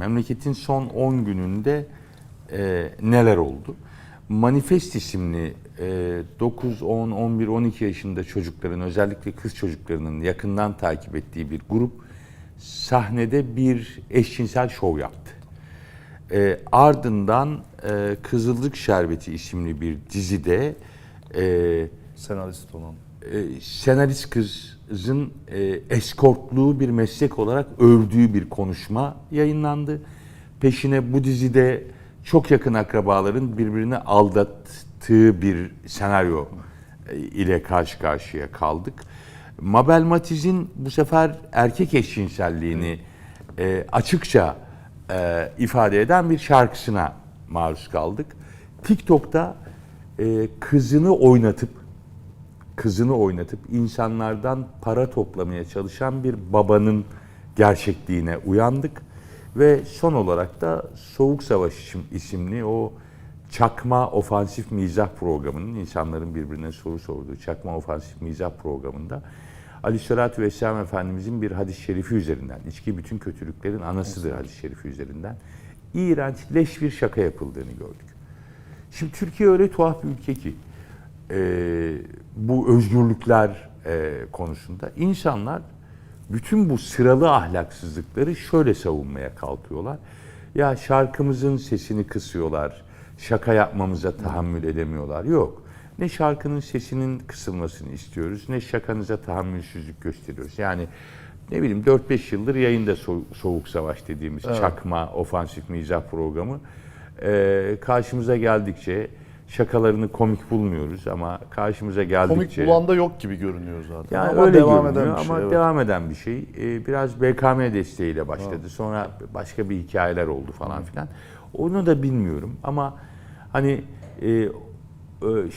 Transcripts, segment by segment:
Memleketin son 10 gününde e, neler oldu? Manifest isimli e, 9, 10, 11, 12 yaşında çocukların özellikle kız çocuklarının yakından takip ettiği bir grup sahnede bir eşcinsel şov yaptı. E, ardından e, Kızıldık Şerbeti isimli bir dizide e, Senarist olan. e, senarist kızın e, eskortluğu bir meslek olarak övdüğü bir konuşma yayınlandı. Peşine bu dizide çok yakın akrabaların birbirini aldattığı bir senaryo e, ile karşı karşıya kaldık. Mabel Matiz'in bu sefer erkek eşcinselliğini e, açıkça e, ifade eden bir şarkısına maruz kaldık. TikTok'ta e, kızını oynatıp kızını oynatıp insanlardan para toplamaya çalışan bir babanın gerçekliğine uyandık ve son olarak da Soğuk Savaş isim- isimli o çakma ofansif mizah programının insanların birbirine soru sorduğu çakma ofansif mizah programında Aleyhisselatü Vesselam Efendimizin bir hadis-i şerifi üzerinden, içki bütün kötülüklerin anasıdır hadis-i şerifi üzerinden, iğrenç, leş bir şaka yapıldığını gördük. Şimdi Türkiye öyle tuhaf bir ülke ki e, bu özgürlükler e, konusunda insanlar bütün bu sıralı ahlaksızlıkları şöyle savunmaya kalkıyorlar. Ya şarkımızın sesini kısıyorlar, şaka yapmamıza tahammül edemiyorlar. Yok. Ne şarkının sesinin kısılmasını istiyoruz, ne şakanıza tahammülsüzlük gösteriyoruz. Yani ne bileyim 4-5 yıldır yayında So- Soğuk Savaş dediğimiz çakma ofansif mizah programı e, karşımıza geldikçe şakalarını komik bulmuyoruz ama karşımıza geldikçe Komik bulan da yok gibi görünüyor zaten. yani ama öyle devam eden bir şey. ama evet. devam eden bir şey. Ee, biraz BKM desteğiyle başladı. Sonra başka bir hikayeler oldu falan filan. Onu da bilmiyorum ama hani e, e,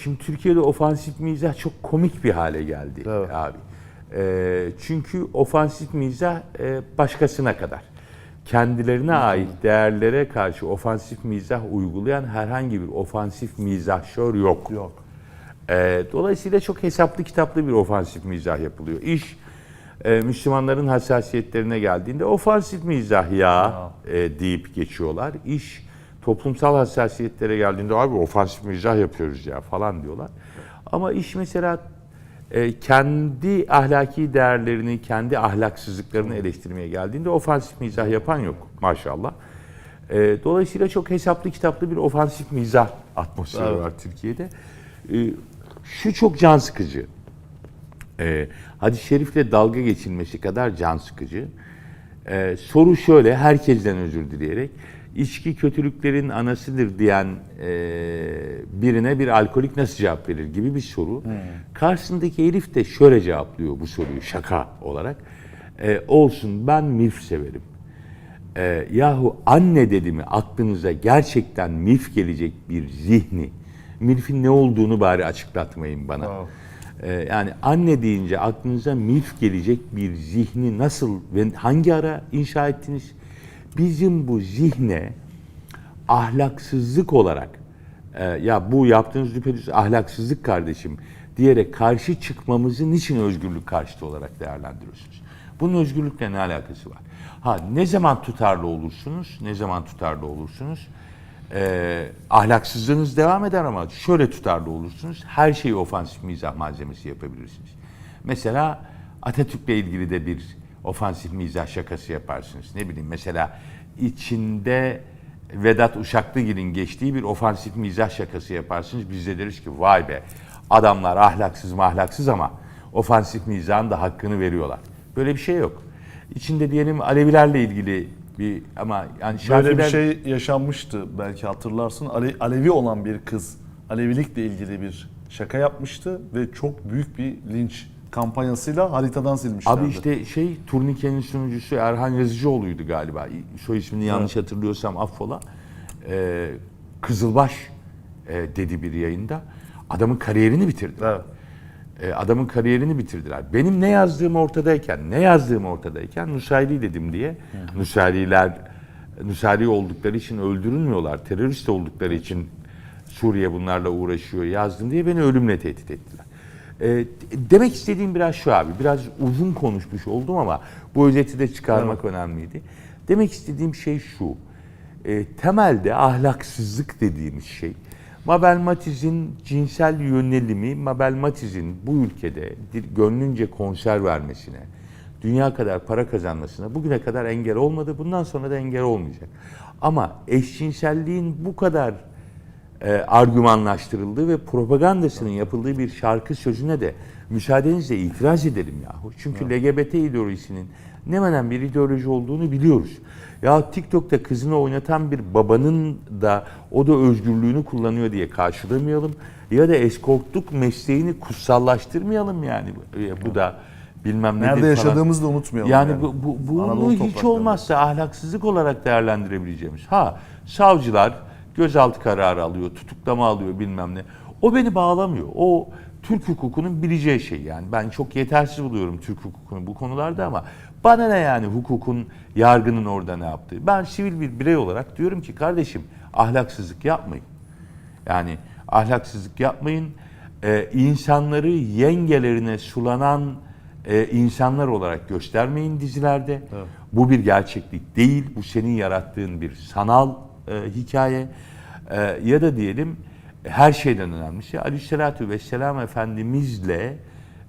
şimdi Türkiye'de ofansif mizah çok komik bir hale geldi Evet. abi. E, çünkü ofansif mizah e, başkasına kadar. Kendilerine ait değerlere karşı ofansif mizah uygulayan herhangi bir ofansif mizahşör yok. Yok. Ee, dolayısıyla çok hesaplı kitaplı bir ofansif mizah yapılıyor. İş e, Müslümanların hassasiyetlerine geldiğinde ofansif mizah ya e, deyip geçiyorlar. İş toplumsal hassasiyetlere geldiğinde abi ofansif mizah yapıyoruz ya falan diyorlar. Ama iş mesela e, kendi ahlaki değerlerini, kendi ahlaksızlıklarını eleştirmeye geldiğinde ofansif mizah yapan yok maşallah. E, dolayısıyla çok hesaplı kitaplı bir ofansif mizah atmosferi Evet. var Türkiye'de. E, şu çok can sıkıcı. E, hadis-i şerifle dalga geçilmesi kadar can sıkıcı. E, soru şöyle, herkesten özür dileyerek, içki kötülüklerin anasıdır diyen e, birine bir alkolik nasıl cevap verir gibi bir soru. Karşısındaki herif de şöyle cevaplıyor bu soruyu şaka olarak. E, olsun ben milf severim. E, yahu anne dedi mi aklınıza gerçekten milf gelecek bir zihni, milfin ne olduğunu bari açıklatmayın bana. Wow. E, yani anne deyince aklınıza milf gelecek bir zihni nasıl ve hangi ara inşa ettiniz? Bizim bu zihne ahlaksızlık olarak e, ya bu yaptığınız düpedüz ahlaksızlık kardeşim diyerek karşı çıkmamızı niçin özgürlük karşıtı olarak değerlendiriyorsunuz? Bunun özgürlükle ne alakası var? Ha ne zaman tutarlı olursunuz? Ne zaman tutarlı olursunuz? Ee, ahlaksızlığınız devam eder ama şöyle tutarlı olursunuz. Her şeyi ofansif mizah malzemesi yapabilirsiniz. Mesela Atatürk'le ilgili de bir ofansif mizah şakası yaparsınız. Ne bileyim mesela içinde Vedat Uşaklıgil'in geçtiği bir ofansif mizah şakası yaparsınız. Biz de deriz ki vay be adamlar ahlaksız mahlaksız ama ofansif mizahın da hakkını veriyorlar. Böyle bir şey yok. İçinde diyelim Alevilerle ilgili bir ama yani Böyle bir Şafiler- şey yaşanmıştı belki hatırlarsın. Ale- Alevi olan bir kız Alevilikle ilgili bir şaka yapmıştı ve çok büyük bir linç kampanyasıyla haritadan silmişlerdi. Abi işte şey turnikenin sunucusu Erhan Yazıcıoğlu'ydu galiba. Soy ismini yanlış hatırlıyorsam affola. Ee, Kızılbaş e, dedi bir yayında. Adamın kariyerini bitirdiler. Evet. E, adamın kariyerini bitirdiler. Benim ne yazdığım ortadayken, ne yazdığım ortadayken Nusayri dedim diye. Nusayriler Nusayri oldukları için öldürülmüyorlar. Terörist oldukları için Suriye bunlarla uğraşıyor yazdım diye beni ölümle tehdit ettiler. E, demek istediğim biraz şu abi. Biraz uzun konuşmuş oldum ama bu özeti de çıkarmak önemliydi. Demek istediğim şey şu. E, temelde ahlaksızlık dediğimiz şey Mabel Matiz'in cinsel yönelimi Mabel Matiz'in bu ülkede gönlünce konser vermesine, dünya kadar para kazanmasına bugüne kadar engel olmadı. Bundan sonra da engel olmayacak. Ama eşcinselliğin bu kadar e, argümanlaştırıldığı ve propagandasının yapıldığı bir şarkı sözüne de müsaadenizle itiraz edelim yahu. Çünkü LGBT ideolojisinin ne menen bir ideoloji olduğunu biliyoruz. Ya TikTok'ta kızını oynatan bir babanın da o da özgürlüğünü kullanıyor diye karşılamayalım. Ya da eskortluk mesleğini kutsallaştırmayalım yani. E, Bu da bilmem nedir Nerede falan. yaşadığımızı da unutmayalım. Yani, bu, bu, bunu Anadolu hiç olmazsa ahlaksızlık olarak değerlendirebileceğimiz. Ha savcılar gözaltı kararı alıyor, tutuklama alıyor bilmem ne. O beni bağlamıyor. O Türk hukukunun bileceği şey yani. Ben çok yetersiz buluyorum Türk hukukunu bu konularda ama bana ne yani hukukun, yargının orada ne yaptığı. Ben sivil bir birey olarak diyorum ki kardeşim ahlaksızlık yapmayın. Yani ahlaksızlık yapmayın. Ee, insanları yengelerine sulanan e, insanlar olarak göstermeyin dizilerde. Bu bir gerçeklik değil. Bu senin yarattığın bir sanal e, hikaye. E, ya da diyelim her şeyden önemlisi Aleyhisselatü Vesselam Efendimizle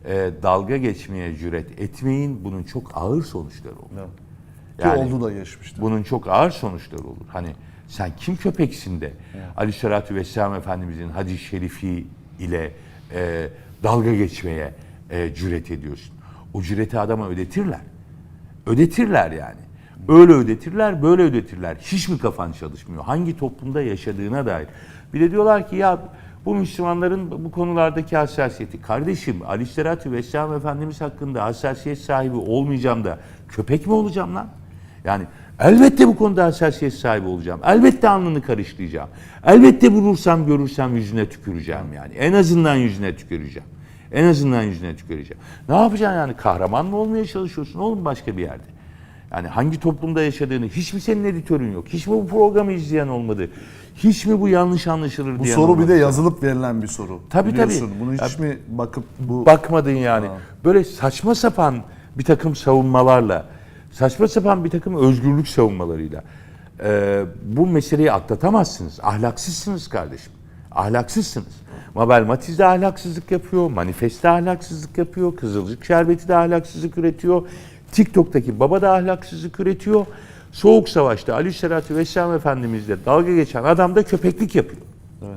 e, dalga geçmeye cüret etmeyin. Bunun çok ağır sonuçları olur. Evet. Yani- Ki oldu da geçmişti. bunun çok ağır sonuçları olur. Hani sen kim köpeksin de Aleyhisselatü Vesselam Efendimizin hadis-i şerifi ile e, dalga geçmeye e, cüret ediyorsun. O cüreti adama ödetirler. Ödetirler yani. Öyle ödetirler, böyle ödetirler. Hiç mi kafan çalışmıyor? Hangi toplumda yaşadığına dair. Bir de diyorlar ki ya bu Müslümanların bu konulardaki hassasiyeti. Kardeşim Aleyhisselatü Vesselam Efendimiz hakkında hassasiyet sahibi olmayacağım da köpek mi olacağım lan? Yani elbette bu konuda hassasiyet sahibi olacağım. Elbette alnını karışlayacağım. Elbette bulursam görürsem yüzüne tüküreceğim yani. En azından yüzüne tüküreceğim. En azından yüzüne tüküreceğim. Ne yapacaksın yani? Kahraman mı olmaya çalışıyorsun oğlum başka bir yerde? Yani hangi toplumda yaşadığını, hiç mi senin editörün yok? Hiç mi bu programı izleyen olmadı? Hiç mi bu yanlış anlaşılır Bu diyen soru bir de yazılıp verilen bir soru. Tabii, Biliyorsun. tabii. Bunu hiç Ya- mi bakıp bu bakmadın yani. Böyle saçma sapan bir takım savunmalarla, saçma sapan bir takım özgürlük savunmalarıyla e, bu meseleyi atlatamazsınız. Ahlaksızsınız kardeşim. Ahlaksızsınız. Mabel Matiz de ahlaksızlık yapıyor, Manifest de ahlaksızlık yapıyor, Kızılcık Şerbeti de ahlaksızlık üretiyor, TikTok'taki baba da ahlaksızlık üretiyor. Soğuk Savaş'ta Aleyhisselatü Vesselam Efendimizle dalga geçen adam da köpeklik yapıyor.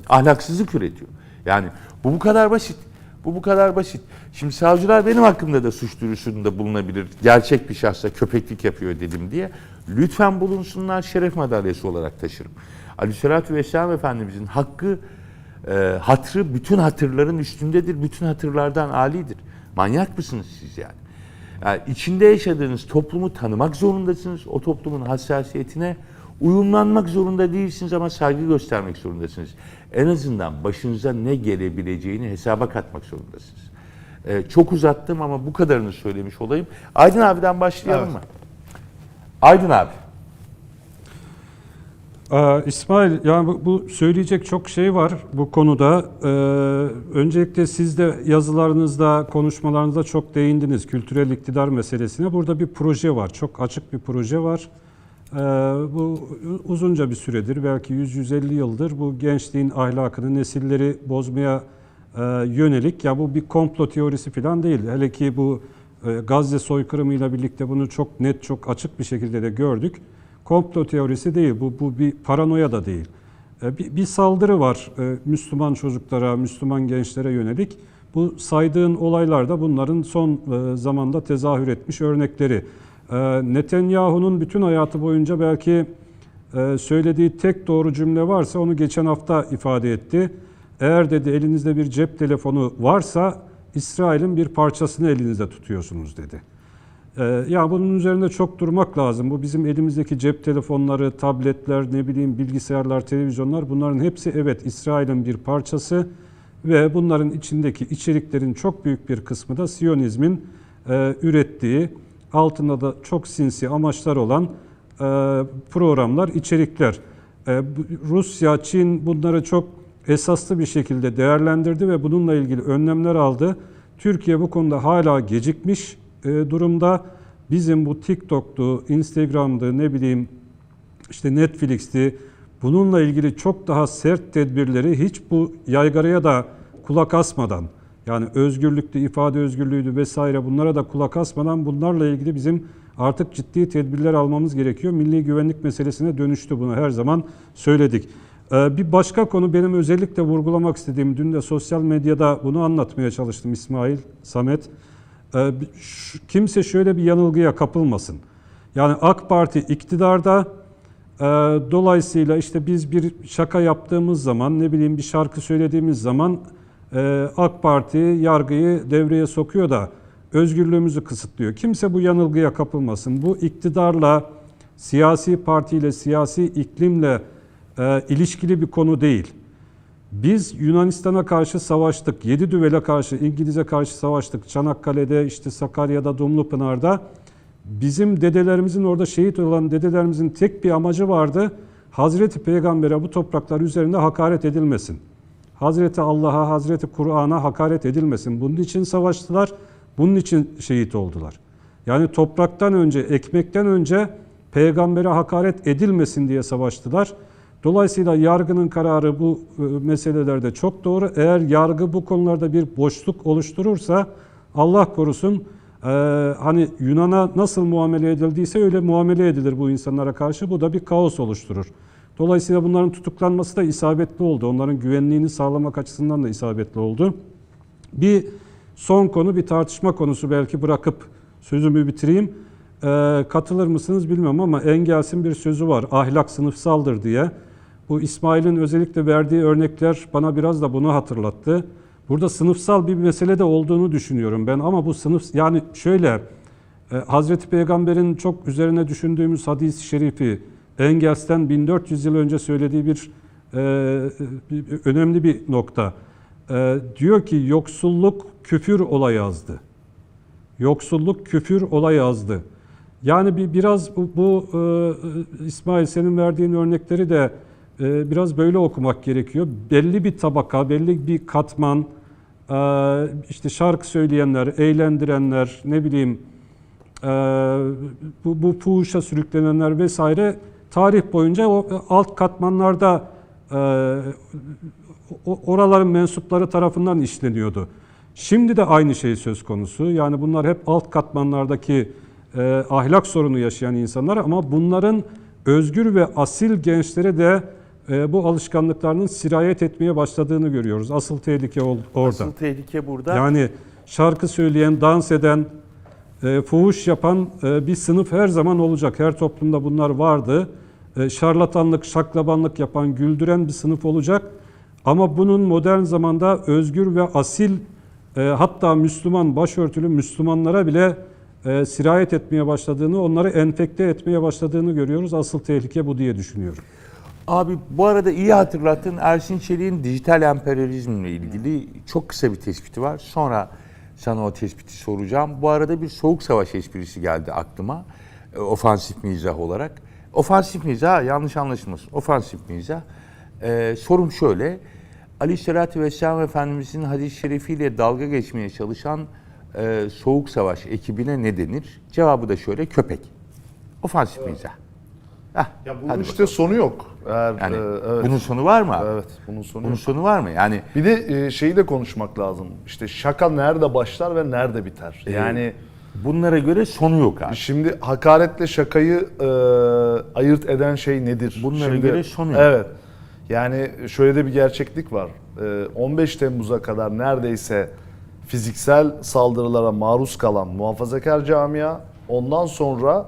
Ahlaksızlık üretiyor. Yani bu bu kadar basit. Bu bu kadar basit. Şimdi savcılar benim hakkımda da suç duyurusunda bulunabilir. Gerçek bir şahsa köpeklik yapıyor dedim diye. Lütfen bulunsunlar şeref madalyası olarak taşırım. Aleyhisselatü Vesselam Efendimizin hakkı, e, hatrı bütün hatırların üstündedir. Bütün hatırlardan alidir. Manyak mısınız siz yani? Yani içinde yaşadığınız toplumu tanımak zorundasınız. O toplumun hassasiyetine uyumlanmak zorunda değilsiniz ama saygı göstermek zorundasınız. En azından başınıza ne gelebileceğini hesaba katmak zorundasınız. Ee, çok uzattım ama bu kadarını söylemiş olayım. Aydın abiden başlayalım Evet. mı? Aydın abi. Ee, İsmail, yani bu, bu söyleyecek çok şey var bu konuda. Ee, öncelikle siz de yazılarınızda, konuşmalarınızda çok değindiniz kültürel iktidar meselesine. Burada bir proje var, çok açık bir proje var. Ee, bu uzunca bir süredir, belki 100-150 yıldır bu gençliğin ahlakını, nesilleri bozmaya e, yönelik. Ya bu bir komplo teorisi falan değil. Hele ki bu e, Gazze soykırımıyla birlikte bunu çok net, çok açık bir şekilde de gördük komplo teorisi değil, bu, bu bir paranoya da değil. E, Bir, bir saldırı var e, Müslüman çocuklara, Müslüman gençlere yönelik. Bu saydığın olaylar da bunların son e, zamanda tezahür etmiş örnekleri. Netanyahu'nun bütün hayatı boyunca belki söylediği tek doğru cümle varsa onu geçen hafta ifade etti. Eğer dedi elinizde bir cep telefonu varsa İsrail'in bir parçasını elinizde tutuyorsunuz dedi. Ee, ya bunun üzerinde çok durmak lazım. Bu bizim elimizdeki cep telefonları, tabletler, ne bileyim bilgisayarlar, televizyonlar bunların hepsi evet İsrail'in bir parçası ve bunların içindeki içeriklerin çok büyük bir kısmı da Siyonizmin e, ürettiği, altında da çok sinsi amaçlar olan e, programlar, içerikler. E, Rusya, Çin bunları çok esaslı bir şekilde değerlendirdi ve bununla ilgili önlemler aldı. Türkiye bu konuda hala gecikmiş durumda. bizim bu TikTok'tu, Instagram'dı, ne bileyim işte Netflix'ti. Bununla ilgili çok daha sert tedbirleri hiç bu yaygaraya da kulak asmadan yani özgürlüktü, ifade özgürlüğüydü vesaire bunlara da kulak asmadan bunlarla ilgili bizim artık ciddi tedbirler almamız gerekiyor. Milli güvenlik meselesine dönüştü bunu her zaman söyledik. Ee, Bir başka konu benim özellikle vurgulamak istediğim, dün de sosyal medyada bunu anlatmaya çalıştım İsmail, Samet. Ee, Kimse şöyle bir yanılgıya kapılmasın. Yani AK Parti iktidarda, e, dolayısıyla işte biz bir şaka yaptığımız zaman, ne bileyim bir şarkı söylediğimiz zaman e, AK Parti yargıyı devreye sokuyor da özgürlüğümüzü kısıtlıyor. Kimse bu yanılgıya kapılmasın. Bu iktidarla, siyasi partiyle, siyasi iklimle e, ilişkili bir konu değil. Biz Yunanistan'a karşı savaştık. Yedi düvele karşı, İngiliz'e karşı savaştık. Çanakkale'de, işte Sakarya'da, Dumlupınar'da. Bizim dedelerimizin orada şehit olan dedelerimizin tek bir amacı vardı. Hazreti Peygamber'e bu topraklar üzerinde hakaret edilmesin. Hazreti Allah'a, Hazreti Kur'an'a hakaret edilmesin. Bunun için savaştılar, bunun için şehit oldular. Yani topraktan önce, ekmekten önce peygambere hakaret edilmesin diye savaştılar. Dolayısıyla yargının kararı bu e, meselelerde çok doğru. Eğer yargı bu konularda bir boşluk oluşturursa Allah korusun e, hani Yunan'a nasıl muamele edildiyse öyle muamele edilir bu insanlara karşı. Bu da bir kaos oluşturur. Dolayısıyla bunların tutuklanması da isabetli oldu. Onların güvenliğini sağlamak açısından da isabetli oldu. Bir son konu, bir tartışma konusu belki bırakıp sözümü bitireyim. Ee, katılır mısınız bilmiyorum ama Engels'in bir sözü var. Ahlak sınıfsaldır diye. Bu İsmail'in özellikle verdiği örnekler bana biraz da bunu hatırlattı. Burada sınıfsal bir mesele de olduğunu düşünüyorum ben ama bu sınıf yani şöyle e, Hazreti Peygamber'in çok üzerine düşündüğümüz hadis-i şerifi Engels'ten 1400 yıl önce söylediği bir, e, önemli bir nokta. E, diyor ki yoksulluk küfür ola yazdı. Yoksulluk küfür ola yazdı. Yani bir biraz bu, bu İsmail senin verdiğin örnekleri de biraz böyle okumak gerekiyor. Belli bir tabaka, belli bir katman, e, işte şarkı söyleyenler, eğlendirenler, ne bileyim e, bu, bu fuhuşa sürüklenenler vesaire tarih boyunca o alt katmanlarda e, oraların mensupları tarafından işleniyordu. Şimdi de aynı şey söz konusu. Yani bunlar hep alt katmanlardaki e, ahlak sorunu yaşayan insanlar ama bunların özgür ve asil gençlere de e, bu alışkanlıklarının sirayet etmeye başladığını görüyoruz. Asıl tehlike orada. Asıl tehlike burada. Yani şarkı söyleyen, dans eden, e, fuhuş yapan e, bir sınıf her zaman olacak. Her toplumda bunlar vardı. E, şarlatanlık, şaklabanlık yapan, güldüren bir sınıf olacak. Ama bunun modern zamanda özgür ve asil, e, hatta Müslüman, başörtülü Müslümanlara bile e, sirayet etmeye başladığını, onları enfekte etmeye başladığını görüyoruz. Asıl tehlike bu diye düşünüyorum. Abi bu arada iyi hatırlattın. Ersin Çelik'in dijital emperyalizmle ilgili çok kısa bir tespiti var. Sonra sana o tespiti soracağım. Bu arada bir soğuk savaş esprisi geldi aklıma. E, ofansif mizah olarak. Ofansif mizah yanlış anlaşılmasın. Ofansif mizah. E, sorum şöyle. Aleyhisselatü Vesselam Efendimizin hadis-i şerifiyle dalga geçmeye çalışan e, soğuk savaş ekibine ne denir? Cevabı da şöyle köpek. Ofansif mizah. Heh, Ya bunun işte bakalım. sonu yok. Eğer, Yani e, evet. bunun sonu var mı abi? Evet, bunun sonu Bunun yok. sonu var mı? Yani Bir de e, şeyi de konuşmak lazım. İşte şaka nerede başlar ve nerede biter? Yani bunlara göre sonu yok abi. şimdi hakaretle şakayı e, ayırt eden şey nedir? Bunlara Şimdi- göre sonu yok. Evet. Yani şöyle de bir gerçeklik var. E, 15 Temmuz'a kadar neredeyse fiziksel saldırılara maruz kalan muhafazakar camia ondan sonra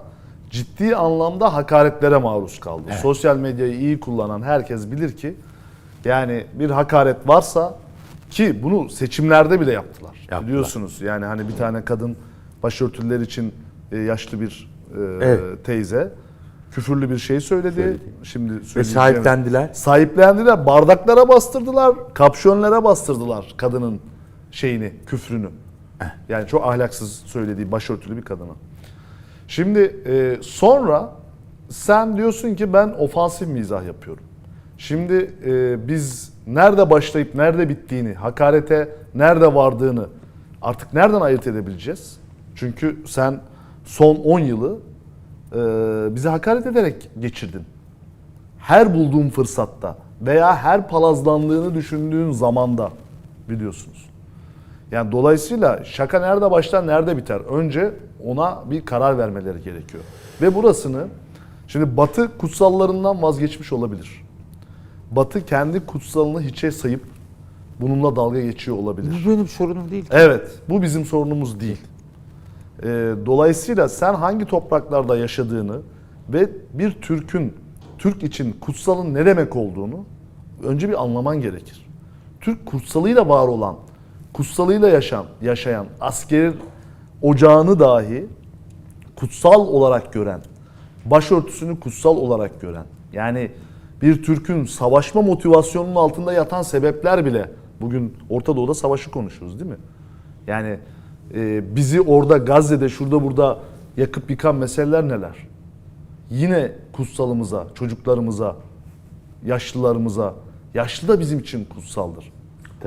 ciddi anlamda hakaretlere maruz kaldı. Sosyal medyayı iyi kullanan herkes bilir ki yani bir hakaret varsa ki bunu seçimlerde bile yaptılar. Yaptılar. Biliyorsunuz yani hani bir tane kadın başörtüler için e, yaşlı bir e, Evet. teyze küfürlü bir şey söyledi. Söyledi. Şimdi Ve sahiplendiler. Sahiplendiler. Bardaklara bastırdılar. Kapşonlara bastırdılar kadının şeyini, küfrünü. Yani çok ahlaksız söylediği başörtülü bir kadına. Şimdi e, sonra sen diyorsun ki ben ofansif mizah yapıyorum. Şimdi e, biz nerede başlayıp nerede bittiğini, hakarete nerede vardığını artık nereden ayırt edebileceğiz? Çünkü sen son 10 yılı e, bize hakaret ederek geçirdin. Her bulduğun fırsatta veya her palazlandığını düşündüğün zamanda biliyorsunuz. Yani dolayısıyla şaka nerede başlar, nerede biter? Önce ona bir karar vermeleri gerekiyor. Ve burasını şimdi Batı kutsallarından vazgeçmiş olabilir. Batı kendi kutsalını hiçe sayıp bununla dalga geçiyor olabilir. Bu benim sorunum değil. Evet, bu bizim sorunumuz değil. Ee, dolayısıyla sen hangi topraklarda yaşadığını ve bir Türk'ün, Türk için kutsalın ne demek olduğunu önce bir anlaman gerekir. Türk kutsalıyla var olan, kutsalıyla yaşayan, yaşayan asker ocağını dahi kutsal olarak gören, başörtüsünü kutsal olarak gören, yani bir Türk'ün savaşma motivasyonunun altında yatan sebepler bile bugün Orta Doğu'da savaşı konuşuyoruz değil mi? Yani e, bizi orada Gazze'de şurada burada yakıp yıkan meseleler neler? Yine kutsalımıza, çocuklarımıza, yaşlılarımıza, yaşlı da bizim için kutsaldır.